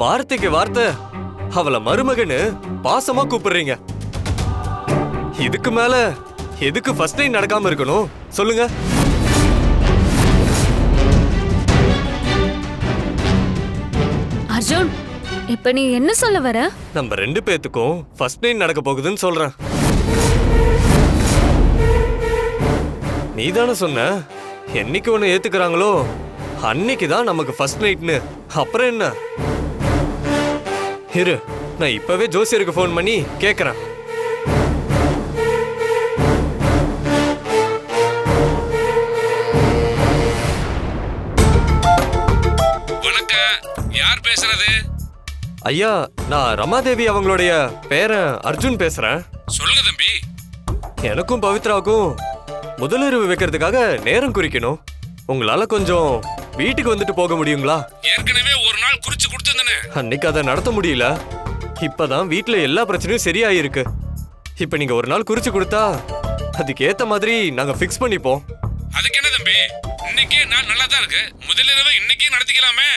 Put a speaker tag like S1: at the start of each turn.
S1: வார்த்தைக்கு வார்த்தை. அவளை மருமகன்னு பாசமா கூப்பிடுறீங்க. இதுக்கு மேல எதுக்கு ஃபர்ஸ்ட் நைட் நடக்காம இருக்கணும்? சொல்லுங்க.
S2: அர்ஜுன் இப்ப நீ என்ன சொல்ல வர?
S1: நம்ம ரெண்டு பேத்துக்கும் ஃபர்ஸ்ட் நைட் நடக்க போகுதுன்னு சொல்றேன். நீ தானே சொன்ன? என்னைக்கு ஒன்று ஏத்துக்கிறாங்களோ? அன்னைக்கு தான் நமக்கு ஃபர்ஸ்ட் நைட்னு அப்புறம் என்ன? இரு நான் இப்பவே ஜோசியருக்கு ஃபோன் பண்ணி கேட்குறேன்
S3: வணக்கம். யார் பேசுறது?
S1: ஐயா நான் ரமாதேவி அவங்களுடைய பேரன் அர்ஜுன் பேசுறேன்.
S3: சொல்லுங்க தம்பி.
S1: எனக்கும் பவித்ராவுக்கும் முதலிரவு வைக்கிறதுக்காக நேரம் குறிக்கணும். உங்களால கொஞ்சம் வீட்டுக்கு வந்துட்டு போக முடியுங்களா?
S3: ஏற்கனவே ஒரு நாள் குறிச்சு கொடுத்துருந்தேனே.
S1: அன்னைக்கு அதை நடத்த முடியல. இப்பதான் வீட்ல எல்லா பிரச்சனையும் சரியாயிருக்கு. இப்ப நீங்க ஒரு நாள் குறிச்சு கொடுத்தா அதுக்கு ஏத்த மாதிரி நாங்க ஃபிக்ஸ் பண்ணிப்போம்.
S3: அதுக்கு என்ன தம்பி? இன்னைக்கே நாள் நல்லா தான் இருக்கு முதலிரவு இன்னைக்கே நடத்திக்கலாமே.